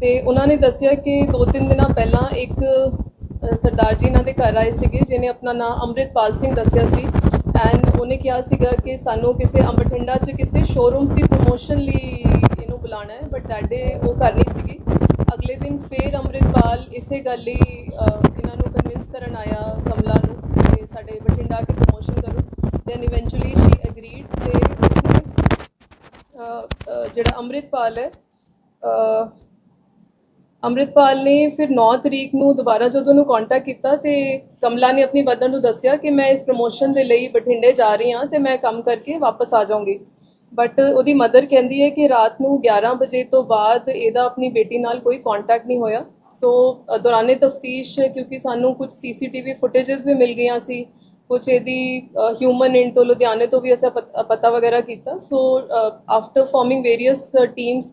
ਤੇ ਉਹਨਾਂ ਨੇ ਦੱਸਿਆ ਕਿ ਦੋ ਤਿੰਨ ਦਿਨਾਂ ਪਹਿਲਾਂ ਇੱਕ ਸਰਦਾਰ ਜੀ ਇਹਨਾਂ ਦੇ ਘਰ ਆਏ ਸੀਗੇ, ਜਿਹਨੇ ਆਪਣਾ ਨਾਮ ਅੰਮ੍ਰਿਤਪਾਲ ਸਿੰਘ ਦੱਸਿਆ ਸੀ। ਐਂਡ ਉਹਨੇ ਕਿਹਾ ਸੀਗਾ ਕਿ ਸਾਨੂੰ ਕਿਸੇ ਅੰਬਠਿੰਡਾ 'ਚ ਕਿਸੇ ਸ਼ੋਰੂਮਸ ਦੀ ਪ੍ਰੋਮੋਸ਼ਨ ਲਈ ਇਹਨੂੰ ਬੁਲਾਣਾ ਹੈ ਬਟ ਦੈਟ ਡੇ ਉਹ ਕਰਨੀ ਸੀਗੀ। ਅਗਲੇ ਦਿਨ ਫੇਰ ਅੰਮ੍ਰਿਤਪਾਲ ਇਸੇ ਗੱਲ ਲਈ ਇਹਨਾਂ ਨੂੰ ਕਨਵਿੰਸ ਕਰਨ ਆਇਆ ਕਮਲਾ ਨੂੰ ਕਿ ਸਾਡੇ ਬਠਿੰਡਾ ਆ ਕੇ ਪ੍ਰੋਮੋਸ਼ਨ ਕਰੋ। ਦੈਨ ਇਵੈਂਚੁਅਲੀ ਸ਼ੀ ਐਗਰੀਡ ਤੇ ਜਿਹੜਾ ਅੰਮ੍ਰਿਤਪਾਲ ਹੈ ਅੰਮ੍ਰਿਤਪਾਲ ਨੇ ਫਿਰ 9 ਤਰੀਕ ਨੂੰ ਦੁਬਾਰਾ ਜਦੋਂ ਉਹਨੂੰ ਕੰਟੈਕਟ ਕੀਤਾ ਤੇ ਕਮਲਾ ਨੇ ਆਪਣੀ ਮਦਰ ਨੂੰ ਦੱਸਿਆ ਕਿ ਮੈਂ ਇਸ ਪ੍ਰੋਮੋਸ਼ਨ ਦੇ ਲਈ ਬਠਿੰਡੇ ਜਾ ਰਹੀ ਹਾਂ ਤੇ ਮੈਂ ਕੰਮ ਕਰਕੇ ਵਾਪਸ ਆ ਜਾਊਂਗੀ। ਬਟ ਉਹਦੀ ਮਦਰ ਕਹਿੰਦੀ ਹੈ ਕਿ ਰਾਤ ਨੂੰ 11 ਵਜੇ ਤੋਂ ਬਾਅਦ ਇਹਦਾ ਆਪਣੀ ਬੇਟੀ ਨਾਲ ਕੋਈ ਕੰਟੈਕਟ ਨਹੀਂ ਹੋਇਆ। ਸੋ ਦੌਰਾਨੇ ਤਫਤੀਸ਼, ਕਿਉਂਕਿ ਸਾਨੂੰ ਕੁਝ ਸੀਸੀਟੀਵੀ ਫੁਟੇजेस ਵੀ ਮਿਲ ਗਈਆਂ ਸੀ, ਕੁਝ ਇਹਦੀ ਹਿਊਮਨ ਇੰਡ ਤੋਂ ਲੁਧਿਆਣੇ ਤੋਂ ਵੀ ਅਸਾਂ ਪਤ- ਪਤਾ ਵਗੈਰਾ ਕੀਤਾ। So after forming various teams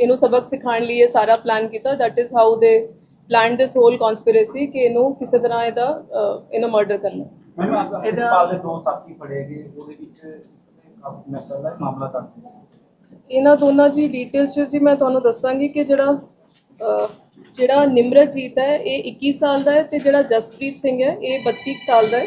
ਇਹਨੂੰ ਸਬਕ ਸਿਖਾਉਣ ਲਈ ਇਹ ਸਾਰਾ ਪਲਾਨ ਕੀਤਾ। That is how they plan this whole conspiracy ਕਿ ਇਹਨੂੰ ਕਿਸੇ ਤਰ੍ਹਾਂ ਇਹਦਾ ਅਹ, ਇਹਨੂੰ ਮਰਡਰ ਕਰਨਾ। ਮੈਮ ਇਹਦੇ ਦੇ ਦੋ ਸਾਥੀ ਫੜੇ ਗਏ ਉਹਦੇ ਵਿੱਚ ਮੈਂ ਪਹਿਲਾਂ ਮਾਮਲਾ ਦਰਜ ਇਹਨਾਂ ਦੋਨਾਂ ਦੀ ਡਿਟੇਲ ਚ ਜੀ ਮੈਂ ਤੁਹਾਨੂੰ ਦੱਸਾਂਗੀ ਕਿ ਜਿਹੜਾ ਅਹ, ਜਿਹੜਾ ਨਿਮਰਤਜੀਤ ਹੈ ਇਹ 21 ਸਾਲ ਦਾ ਹੈ ਤੇ ਜਿਹੜਾ ਜਸਪ੍ਰੀਤ ਸਿੰਘ ਹੈ ਇਹ 32 ਕੁ ਸਾਲ ਦਾ ਹੈ।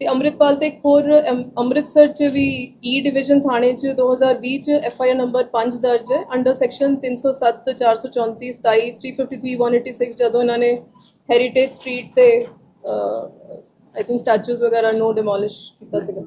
ਤੇ ਅੰਮ੍ਰਿਤਪਾਲ ਤੇ ਇੱਕ ਹੋਰ ਅਮ, ਅੰਮ੍ਰਿਤਸਰ ਚ ਵੀ e ਈ ਡਿਵੀਜ਼ਨ ਥਾਣੇ ਚ 2020 ਚ ਐਫ ਆਈ ਆਰ ਨੰਬਰ 5 ਦਰਜ ਹੈ। ਅੰਡਰ ਸੈਕਸ਼ਨ 307 434 27 353 186 ਜਦੋਂ ਇਹਨਾਂ ਨੇ ਹੈਰੀਟੇਜ ਸਟਰੀਟ ਤੇ ਆਈ ਥਿੰਕ ਸਟੈਚੂਜ਼ ਵਗੈਰਾ ਨੂੰ ਡਿਮੋਲਿਸ਼ ਕੀਤਾ ਸੀਗਾ।